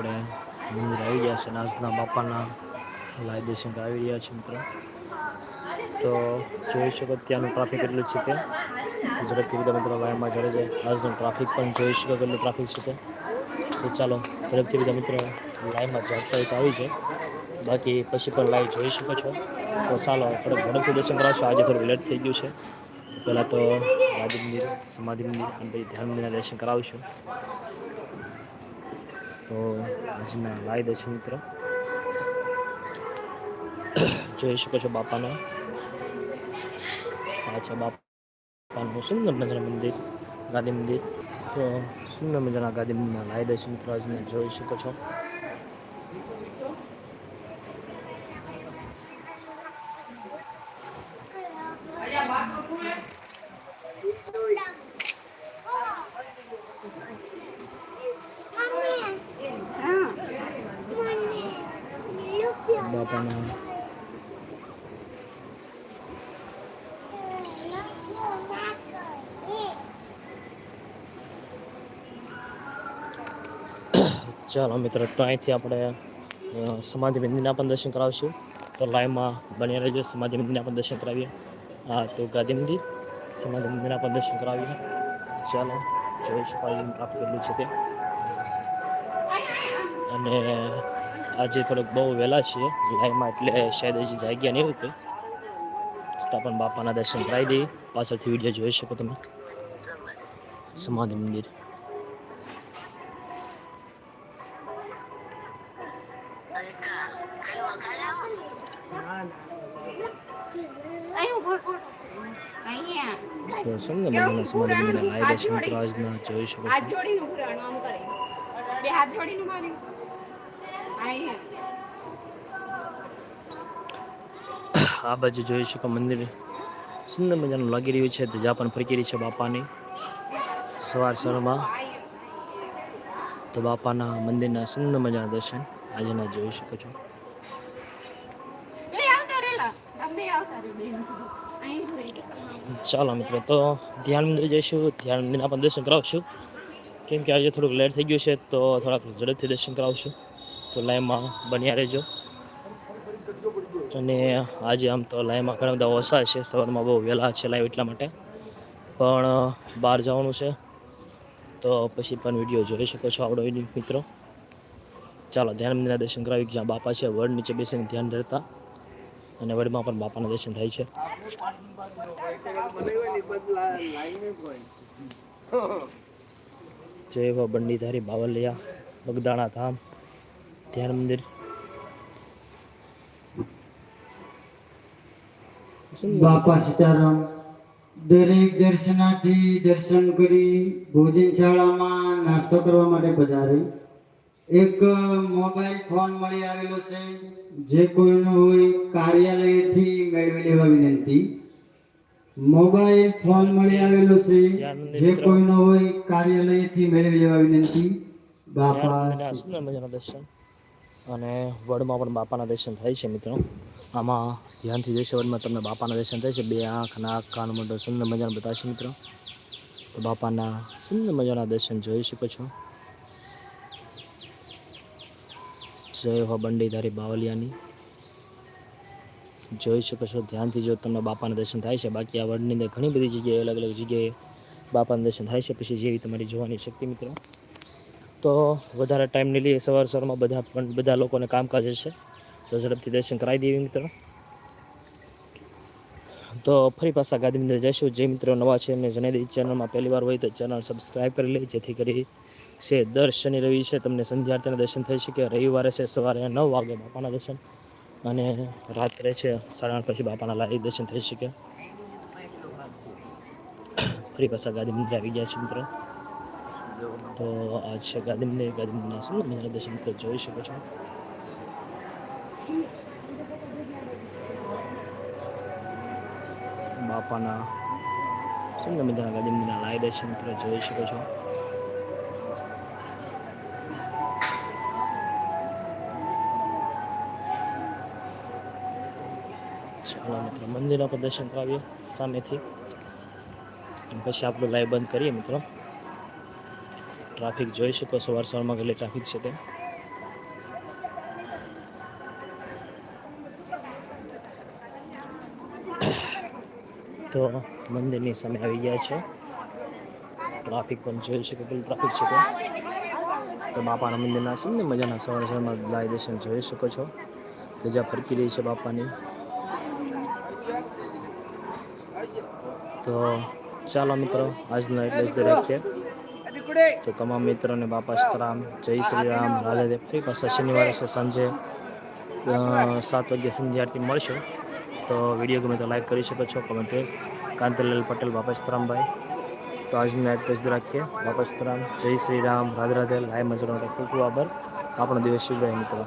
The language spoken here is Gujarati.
આપણે મંદિર આવી ગયા છે નાજના બાપાના લાઈ દર્શન આવી રહ્યા છે મિત્રો. તો જોઈ શકો ત્યાંનું ટ્રાફિક એટલું છે કે ઝડપથી બધા મિત્રો લાઈનમાં ચડે છે. આજનું ટ્રાફિક પણ જોઈ શકો કેટલું ટ્રાફિક છે તે તો ચાલો ઝડપથી બધા મિત્રો લાઈનમાં ચડતા હોય તો આવી જાય બાકી પછી પણ લાઈવ જોઈ શકો છો. તો ચાલો થોડુંક ઝડપથી દર્શન કરાવશો. આજે થોડું લેટ થઈ ગયું છે. પહેલાં તો રાજ મંદિર, સમાધિ મંદિર, અને પછી ધ્યાન મંદિરના દર્શન કરાવીશું. તો આજના લાઈ દર્શન મિત્ર. જોઈ શકો છો બાપાના. આ છે બાપાનું સુંદર મજાના મંદિર, ગાંધી મંદિર. તો સુંદર મજાના ગાંધી મંદિરના લાઈ દર્શન મિત્રો આજને જોઈ શકો છો. બાપાના ચાલો મિત્રો, તો અહીંથી આપણે સમાધિ મંદિરના પણ દર્શન કરાવશું. તો લાઈવમાં બન્યા રહેજો સમાધિ મંદિરના પણ દર્શન કરાવીએ. હા, તો ગાંધી મંદિર સમાધિ મંદિરના પણ દર્શન કરાવીએ. ચાલો જોઈ ટ્રાફિક એટલું છે તે. અને આજે થોડોક બહુ વહેલા છીએ લાઈવમાં એટલે શાયદ હજી જાગ્યા નહીં હોય છતાં પણ બાપાના દર્શન કરાવી દઈએ. પાછળથી વીડિયો જોઈ શકો તમે. સમાધિ મંદિર. તો સમાધિ મંદિરના જોઈ શકો છો રહ્યું અહીંયા આ બાજુ જોઈ શકો મંદિર. સુંદર મજાનું લાગી રહ્યું છે. ધજા પણ ફરકી રહી છે બાપાની. સવાર સવારમાં તો બાપાના મંદિરના સુંદર મજાના દર્શન આજના જોઈ શકો છો. ચાલો મિત્રો તો ધ્યાન મંદિર જઈશું. ધ્યાન મંદિરના પણ દર્શન કરાવશું. કેમ કે આજે થોડુંક લેટ થઈ ગયું છે તો થોડાક ઝડપથી દર્શન કરાવશું. તો લાઈનમાં બન્યા રહેજો. અને આજે આમ તો લાઈમાં ઘણા બધા ઓછા છે. સવારમાં બહુ વહેલા છે લાઈવ એટલા માટે. પણ બહાર જવાનું છે. તો પછી પણ વીડિયો જોઈ શકો છો આપણો વીડિયો મિત્રો. ચાલો, ધ્યાન મંદિરના દર્શન કરાવી જ્યાં બાપા છે, વડ નીચે બેસીને ધ્યાન ધરતા. અને વડમાં પણ બાપાના દર્શન થાય છે. જય બંડીધારી બાવલિયા, બગદાણા ધામ, ધ્યાન મંદિર. બાપા સીતારામ દરેક દર્શનાર્થી દર્શન કરી ભોજનશાળામાં નાસ્તો કરવા માટે પધારે. એક મોબાઈલ ફોન મળી આવેલો છે. જે કોઈનો હોય કાર્યાલયથી મેળવી લેવા વિનંતી. મોબાઈલ ફોન મળી આવેલો છે. જે કોઈનો હોય કાર્યાલયથી મેળવી લેવા વિનંતી. બાપા મંદિરના સુંદર મજાના દર્શન અને વડમાં પણ બાપાના દર્શન થાય છે મિત્રો. આમાં ધ્યાનથી જશે વડમાં તમને બાપાના દર્શન થાય છે. બે આંખ, નાક, કાન મોઢો સુંદર મજાના બતાવશે મિત્રો. તો બાપાના સુંદર મજાના દર્શન જોઈ શકો છો. જય હો બંડીધારી બાવલિયાની. જોઈ શકો છો, ધ્યાનથી જો તમને બાપાના દર્શન થાય છે. બાકી આ વડની અંદર ઘણી બધી જગ્યાએ અલગ અલગ જગ્યાએ બાપાના દર્શન થાય છે. પછી જેવી તમારી જોવાની શક્તિ મિત્રો. તો વધારે ટાઈમ નહીં લઈએ સવાર સવારમાં બધા પણ બધા લોકોને કામકાજ હશે. તો ઝડપથી દર્શન કરાવી દેવી મિત્રો. તો ફરી પાછા મંદિર જઈશું. જે મિત્રો નવા છે, એમને જણાવી દઈ ચેનલમાં પહેલી વાર હોય તો ચેનલ સબસ્ક્રાઈબ કરી લે જેથી કરી છે દર શનિ રવિ છે, તમને સંધ્યાર્થીના દર્શન થઈ શકે. રવિવારે છે સવારે નવ વાગે બાપાના દર્શન. અને રાત્રે છે સાડા આઠ પછી બાપાના લાઈવ દર્શન થઈ શકે. ફરી પાછા ગાદી મંદિર આવી ગયા છે મિત્રો. તો આ છે ગાંધી મંદિરના સુંદર મજાના દર્શન પર જોઈ શકો છો બાપાના સુંદર મજાના ગાંધી મંદિરના લાઈવ દર્શન પર જોઈ શકો છો મંદિરના પણ દર્શન કરાવીએ સામેથી પછી આપણું લાઈવ બંધ કરીએ મિત્રો ટ્રાફિક જોઈ શકો સવાર સવારમાં કેટલી ટ્રાફિક છે તે તો મંદિરની સામે આવી ગયા છે. ટ્રાફિક પણ જોઈ શકો કેટલી ટ્રાફિક છે તે તો બાપાના મંદિરના છે ને મજાના સવાર સવારમાં લાઈ દર્શન જોઈ શકો છો. ધજા ફરકી રહી છે બાપાની. તો ચાલો મિત્રો, આજનો એટલે જ દરેક છે તો તમામ મિત્રોને બાપા સ્તરામ જય શ્રી રામ. રાધાદેવ ફરી પાછા શનિવારે છે સાંજે. સાત વાગ્યે સંધ્યા આરતી મળશે. તો વીડિયો ગમે તો લાઈક કરી શકો છો કમેન્ટ કાંતિલાલ પટેલ બાપા સીતારામભાઈ તો આજની નાઇટ પેજ રાખીએ બાપા સીતારામ જય શ્રી રામ. રાધે રાધે. લાય મજા માટે ખૂબ ખૂબ આભાર. આપણો દિવસ શુભ રહે મિત્રો.